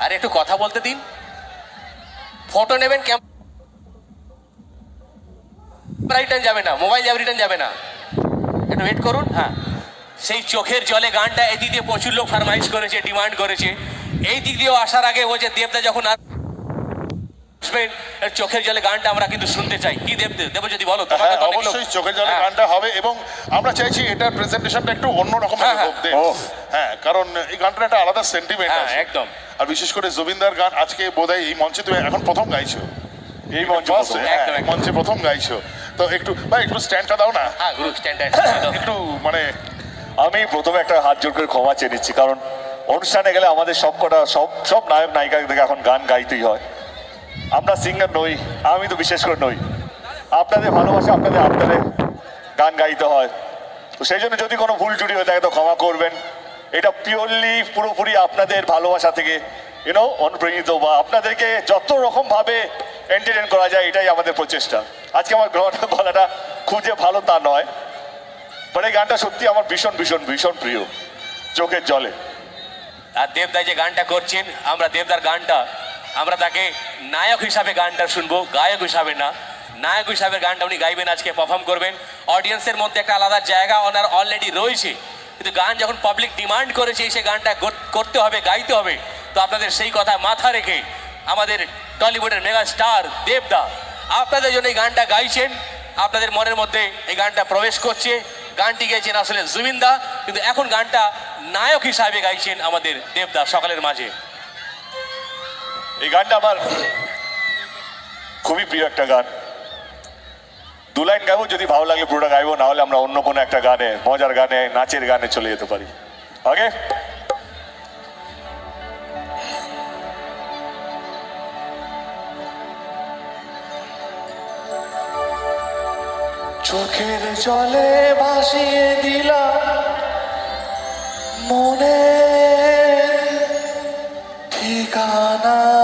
আর, একটু কথা বলতে দিন। ফটো নেবেন ক্যামেরা রিটার্ন যাবে না মোবাইল যাবে রিটার্ন যাবে না। একটু ওয়েট করুন হ্যাঁ। সেই চোখের জলে গানটা এই দিক দিয়ে প্রচুর লোক ফারমাইশ করেছে ডিমান্ড করেছে। এই দিক দিয়েও আসার আগে ও যে দেবদা যখন চোখের জলে গানটা আমরা কিন্তু শুনতে চাই। কি দেব দেব যদি বলো? হ্যাঁ অবশ্যই চোখের জলে হ্যাঁ। গানটা হবে এবং আমরা চাইছি এটার প্রেজেন্টেশনটা একটু অন্য রকমের হ্যাঁ, হ্যাঁ। কারণ এই গানটার একটা আলাদা সেন্টিমেন্ট হ্যাঁ আছে। একদম। আর বিশেষ করে জুবিনদার গান আজকে বোধহয় এই মঞ্চে তুমি এখন প্রথম গাইছো। এই মঞ্চ হ্যাঁ, প্রথম গাইছো। তো একটু ভাই একটু স্ট্যান্ডটা দাও না। হ্যাঁ গুরু স্ট্যান্ডার্ড একটু মানে আমি প্রথমে একটা হাত জোর করে ক্ষমা চেয়ে নিচ্ছি কারণ অনুষ্ঠানে গেলে আমাদের সব কটা সব সব নায়ক নায়িকা থেকে এখন গান গাইতেই হয়। আমরা সিঙ্গার নই, আমি তো বিশেষ করে নই। আপনাদের ভালোবাসা আপনাদের আপনাদের গান গাইতে হয়। তো সেই জন্য যদি কোনো ভুল ত্রুটি হয়ে থাকে তো ক্ষমা করবেন। এটা পিওরলি পুরোপুরি আপনাদের ভালোবাসা থেকে ইউনো অনুপ্রেরিত বা আপনাদেরকে যত রকম ভাবে এন্টারটেন করা যায়, এটাই আমাদের প্রচেষ্টা। আজকে আমার গলাটা গলাটা যে ভালো তা নয় বাট এই গানটা সত্যি আমার ভীষণ ভীষণ ভীষণ প্রিয়, চোখের জলে। আর দেবদা যে গানটা করছেন, আমরা দেবদার গানটা, আমরা তাকে নায়ক হিসাবে গানটা শুনব, গায়ক হিসাবে না। নায়ক হিসাবে গানটা উনি গাইবেন, আজকে পারফর্ম করবেন। অডিয়েন্সের মধ্যে একটা আলাদা জায়গা ওনার অলরেডি রয়েছে। কিন্তু গান যখন পাবলিক ডিমান্ড করেছে সে গানটা করতে হবে, গাইতে হবে। তো আপনাদের সেই কথা মাথা রেখে আমাদের টলিউডের মেগা স্টার দেবদা, আপনাদের জন্য এই গানটা গাইছেন। আপনাদের মনের মধ্যে এই গানটা প্রবেশ করছে। গানটি গেয়েছেন আসলে জুবিনদা কিন্তু এখন গানটা নায়ক হিসাবে গাইছেন আমাদের দেবদা সকালের মাঝে। এই গানটা আমার খুবই প্রিয় একটা গান। দু লাইন গাইবো, যদি ভালো লাগে পুরোটা গাইবো না হলে আমরা অন্য কোনো একটা গানে, মজার গানে, নাচের গানে চলে যেতে পারি। ওকে? চোখের জলে ভাসিয়ে দিলাম মনে ঠিকানা।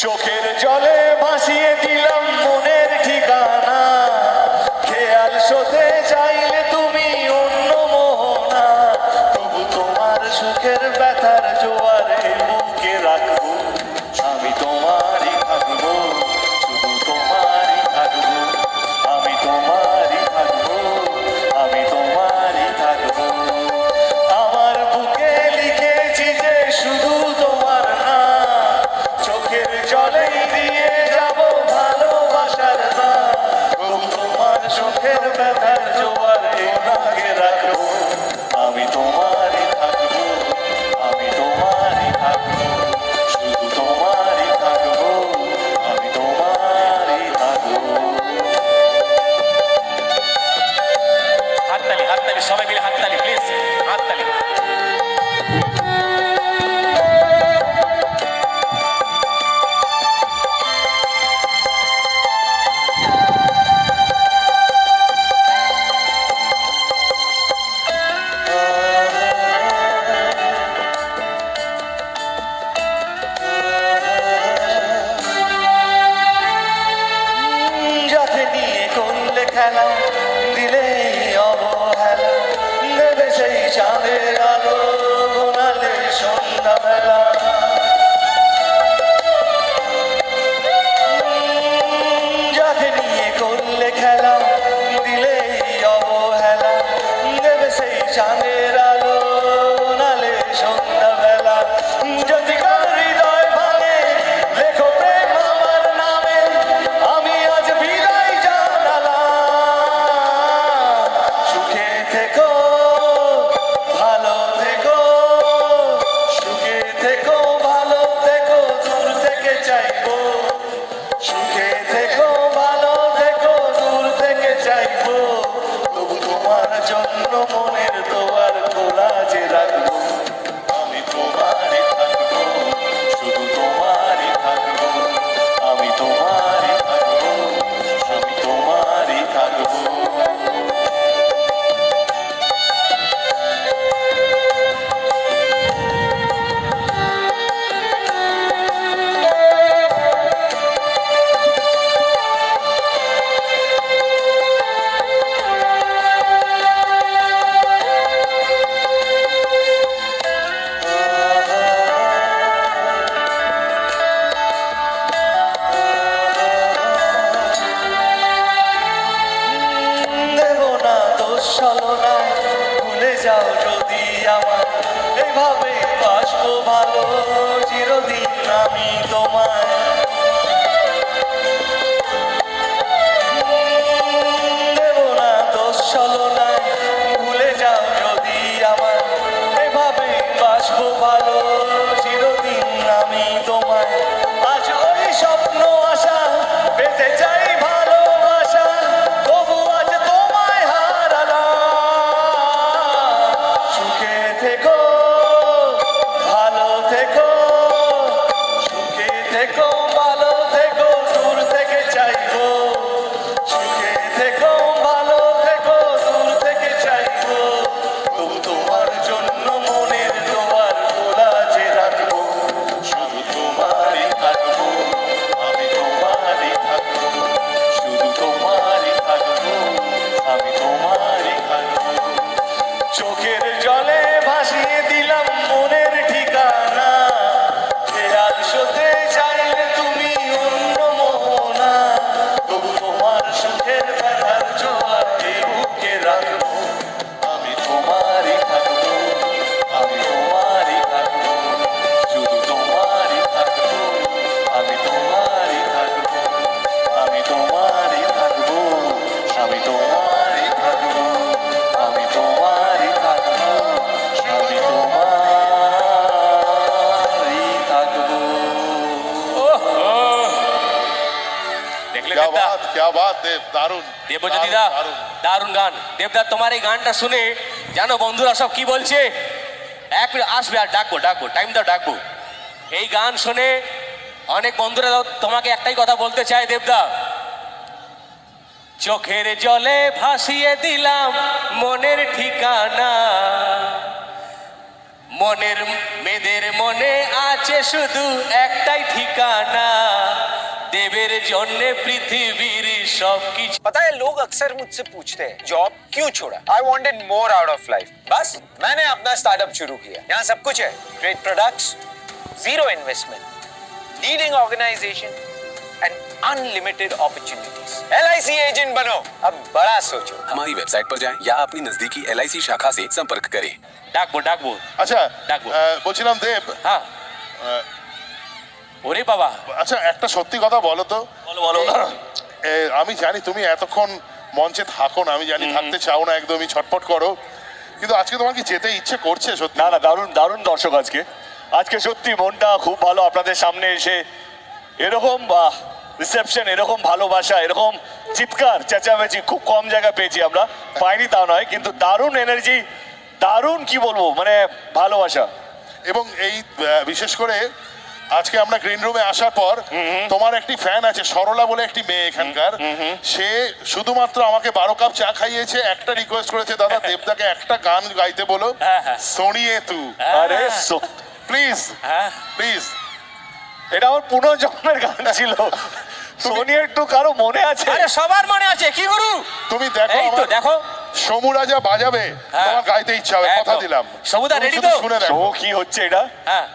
চোখের জলে যাও যদি আমার এইভাবে বাসবো ভালো। চিরদিন আমি তোমায় দারুণ দেবজ্যোতিদা দারুণ গান। দেবদা তোমার এই গানটা শুনে জানো বন্ধুরা সব কি বলছে? এক মিনিট আসবে আর ডাকবো ডাকবো টাইম দাও ডাকবো। এই গান শুনে অনেক বন্ধুরা তোমাকে একটাই কথা বলতে চায় দেবদা। চোখের জলে ভাসিয়ে দিলাম মনের ঠিকানা। মনের মেয়েদের মনে আছে শুধু একটাই ঠিকানা। দেবের জন্যে পৃথিবীর সব কিছু पता है लोग अक्सर मुझसे पूछते हैं जॉब क्यों छोड़ा I wanted more out of life बस मैंने अपना स्टार्टअप शुरू किया यहाँ सब कुछ है great products zero investment leading organization and unlimited opportunities L agent बनो अब बड़ा सोचो हमारी वेबसाइट पर जाएं या अपनी नजदीकी एल शाखा से संपर्क करें ডাকবো ডাকবো আচ্ছা ডাকবো। আহ, বলছিলাম দেব হ্যাঁ আহ, ওরে বাবা। আচ্ছা একটা সত্যি কথা বলো তো। বলো, বলো। এ, আমি জানি তুমি এতক্ষণ মঞ্চে থাকো না আমি জানি থাকতে চাও না একদমই ছটপট করো। কিন্তু আজকে তোমার কি যেতে ইচ্ছে করছে সত্যি? না না দারুণ দারুণ দর্শক আজকে। আজকে সত্যি মনটা খুব ভালো আপনাদের সামনে এসে এরকম রিসেপশন এরকম ভালোবাসা এরকম চিৎকার চেঁচামেচি খুব কম জায়গা পেয়েছি আমরা। পাইনি তা নয় কিন্তু দারুণ এনার্জি দারুণ কি বলব মানে ভালোবাসা। এবং এই বিশেষ করে আজকে আমরা গ্রিন রুমে আসার পর তোমার একটি ফ্যান আছে সরলা বলে একটি মেয়ে এখানকার। সে শুধুমাত্র আমাকে বারো কাপ চা খাইয়েছে একটা রিকোয়েস্ট করেছে দাদা দেবদাকে একটা গান গাইতে বলো হ্যাঁ, হ্যাঁ। শোনিয়ে তু। আরে সো- প্লিজ হ্যাঁ। প্লিজ এটা আমার পুনর্জন্মের গান ছিল। সোনি একটু কারও মনে আছে? আরে সবার মনে আছে কি গুরু? তুমি দেখো এই তো দেখো। সমু রাজা বাজাবে হ্যাঁ। তোমার গাইতে ইচ্ছা হবে কথা দিলাম। সমুদা শুধু তো? শুনে দেখো। কি হচ্ছে এটা? হ্যাঁ।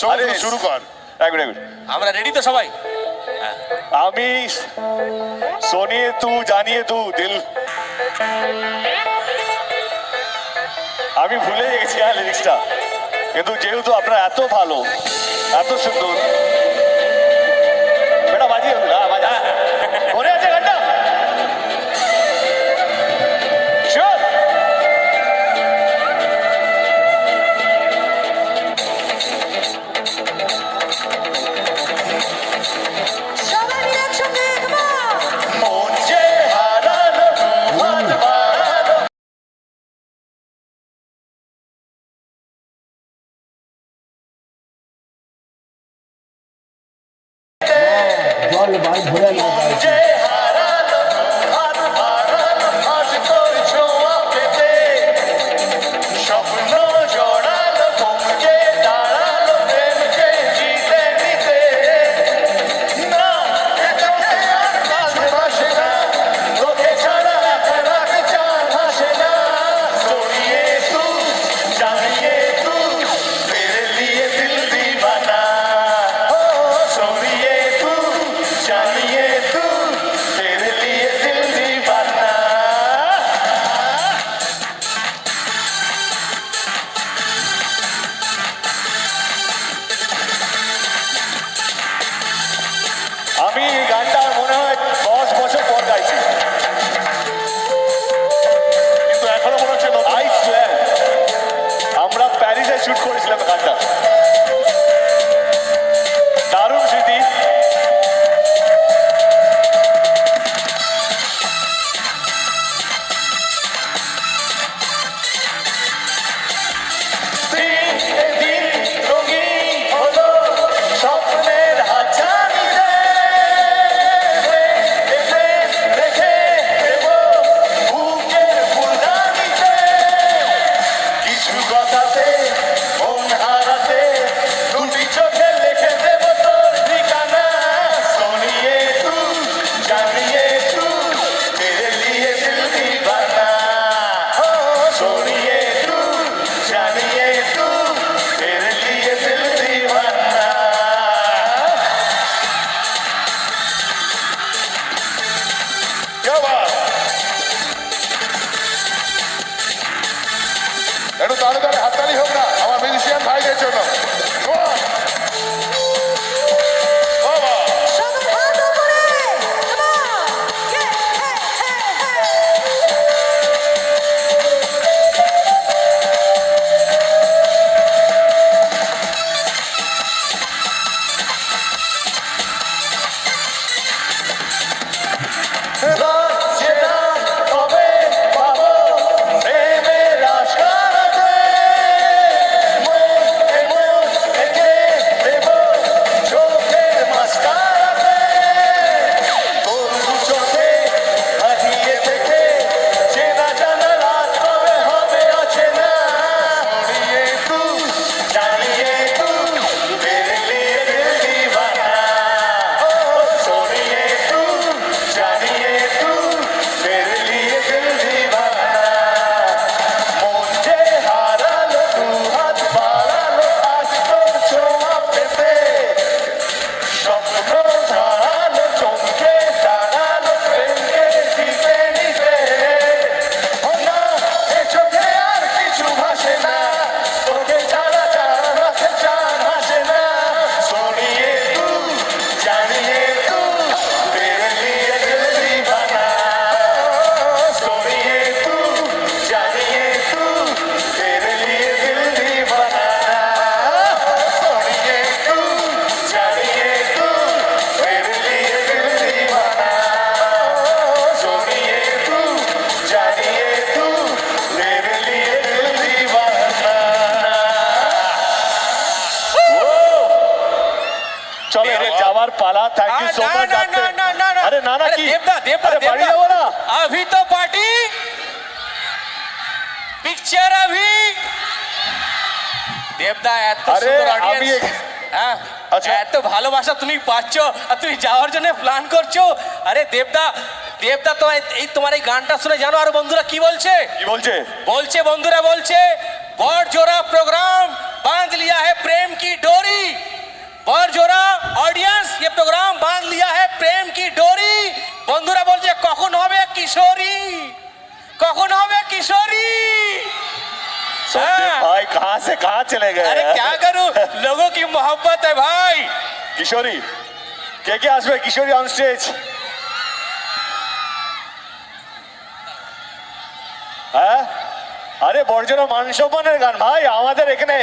সমু, শুরু কর। এক মিনিট, আমরা রেডি তো সবাই? আমি সোনিয়ে তু জানিয়ে তু দিল। আমি ভুলে গেছি হ্যাঁ লিরিক্সটা কিন্তু যেহেতু আপনার এত ভালো এত সুন্দর। বেটা বাজিয়ে দিল, থ্যাংক ইউ সো না, মাচ না, না, না, না, না। আরে না না अरे কি देवदा देवदा আরে বাড়ি देवदा যাবো না अभी तो पार्टी पिक्चर अभी দেবদা এত আরে, সুন্দর আমি অডিয়েন্স এখ- হ্যাঁ আচ্ছা। এত ভালোবাসা তুমি পাচ্ছ আর তুমি যাওয়ার জন্য প্ল্যান করছো আরে দেবদা দেবদা তো এই- এই তোমার এই গানটা শুনে জানো আর বন্ধুরা কি বলছে কি বলছে बोलचे बंधुरा बोलचे बड़ जोरा प्रोग्राम बांध लिया है प्रेम की डोरी बड़ जोरा ऑडियंस ये प्रोग्राम बांध लिया है प्रेम की डोरी বন্ধুরা বলছে কখন হবে কিশোরী কখন হবে কিশোরী সন্দীপ हाँ। ভাই कहाँ से कहाँ चले गए अरे क्या करूं लोगों की मोहब्बत है भाई কিশোরী কে কে আসবে কিশোরী অন স্টেজ হ্যাঁ আরে বর্জনা মান সম্মানের গান ভাই আমাদের এখানে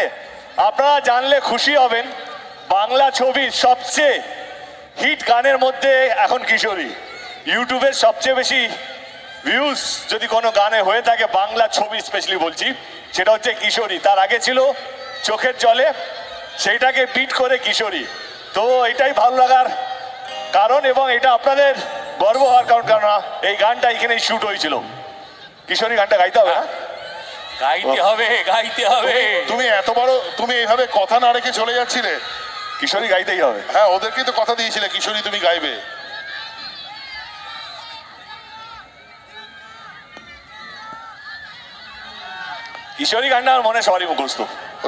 আপনারা জানলে খুশি হবেন বাংলা ছবির সবচেয়ে হিট গানের মধ্যে এখন কিশোরী। ইউটিউবের সবচেয়ে বেশি ভিউজ যদি কোনো গানে হয়ে থাকে বাংলা ছবি স্পেশালি বলছি সেটা হচ্ছে কিশোরী। তার আগে ছিল চোখের জলে সেইটাকে বিট করে কিশোরী। তো এটাই ভালো লাগার কারণ এবং এটা আপনাদের গর্ব হওয়ার কারণ কারণ এই গানটা এখানেই শুট হয়েছিল। কিশোরী গানটা গাইতে হবে না? গাইতে হবে গাইতে হবে। তুমি এত বড় তুমি এইভাবে কথা না রেখে চলে যাচ্ছিলে। কিশোরী গাইতেই হবে। হ্যাঁ ওদেরকে তো কথা দিয়েছিলে কিশোরী তুমি গাইবে। কিশোরী গানটা আমার মনে সবারই মুখস্থ।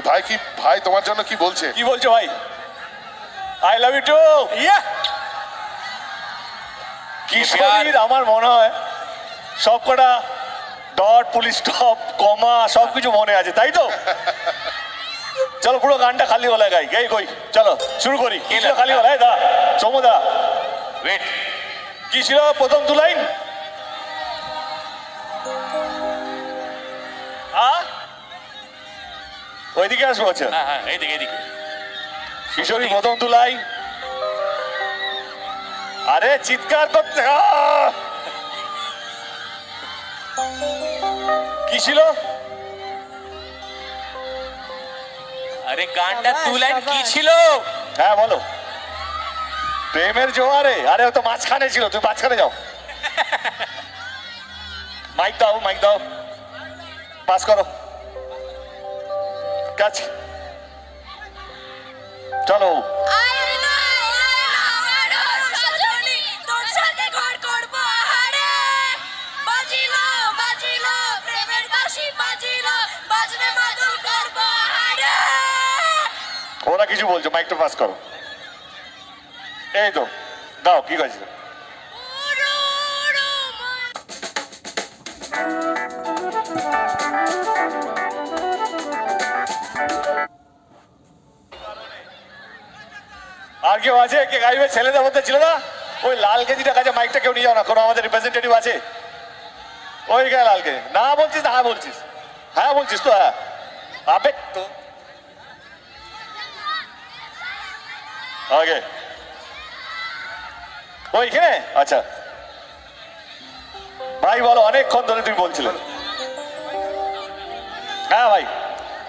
ভাই কি ভাই তোমার জন্য কি বলছে? কি বলছো ভাই? I love you too yeah! কিশোরীর আমার মনে হয় সব কটা ডট পুলিশ স্টপ কমা সব কিছু মনে আছে তাই তো? চলো পুরো গানটা খালি গলায় গাই গাই কই? চলো শুরু করি। কি ছিল খালি গলায়? দা চমদা ওয়েট কি ছিল প্রথম দু লাইন? আ? ওইদিকে আসব আচ্ছা। হ্যাঁ হ্যাঁ এইদিকে এইদিকে। কিশোরী প্রথম দু লাইন। আরে চিৎকার করতে! কি ছিল? আরে গানটা টু লাইন কি ছিল? হ্যাঁ বলো। প্রেমের জোয়ারে। আরে ও তো মাঝখানে ছিল। তুমি মাঝখানে যাও। মাইক দাও মাইক দাও। পাস করো। কাজ চলো। বাজিলো বাজিলো প্রেমের বাজিলো। ওরা কিছু বলছো মাইকটা পাস করো। এই তো, দাও, কি মন আর কেউ আছে? কে গাইবে? ছেলেদের মধ্যে ছিল না? ওই লাল কেজিটা কাছে মাইকটা কেউ নিয়ে যাও না, কোনো আমাদের রিপ্রেজেন্টেটিভ আছে? ওই কে লাল না বলছিস, না হ্যাঁ বলছিস। হ্যাঁ বলছিস তো হ্যাঁ। আবে তো। ওকে ওইখানে আচ্ছা। ভাই বলো অনেকক্ষণ ধরে তুমি বলছিলে। হ্যাঁ ভাই।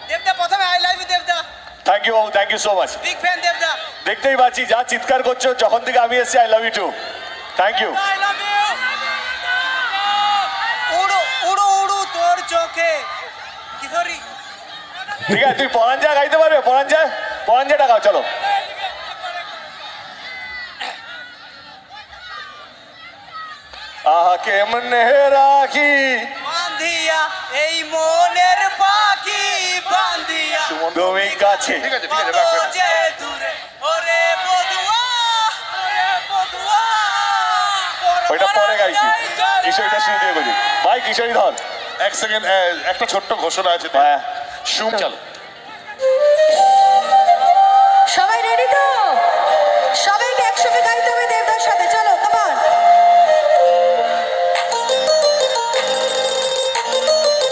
দেবদা প্রথমে আই লাভ ইউ দেবদা। Thank you Babu thank you so much big fan দেবদা। দেখতেই পাচ্ছি যা চিৎকার করছ যখন থেকে আমি এসেছি I love you too thank you I love you উড়ু উড়ু উড়ু তোর চোখে। কিশোরী ঠিক আছে তুই পরাঞ্জা গাইতে পারবে? পরাঞ্জা? পরাঞ্জাটা গাও চলো। আহা কেমনে রাখি? বান্ধিয়া এই মনের পাখি বান্ধিয়া। তুমি কাছে। ঠিক আছে ঠিক আছে কত রাখ, রাখ। যে দূরে। ওরে বদুয়া ওরে বদুয়া ওইটা পরে গাইছি। কিশোরীটা শুরু দিয়ে বলি। ভাই কিশোরী ধর। এক সেকেন্ড একটা ছোট্ট ঘোষণা আছে হ্যাঁ। শুন চলো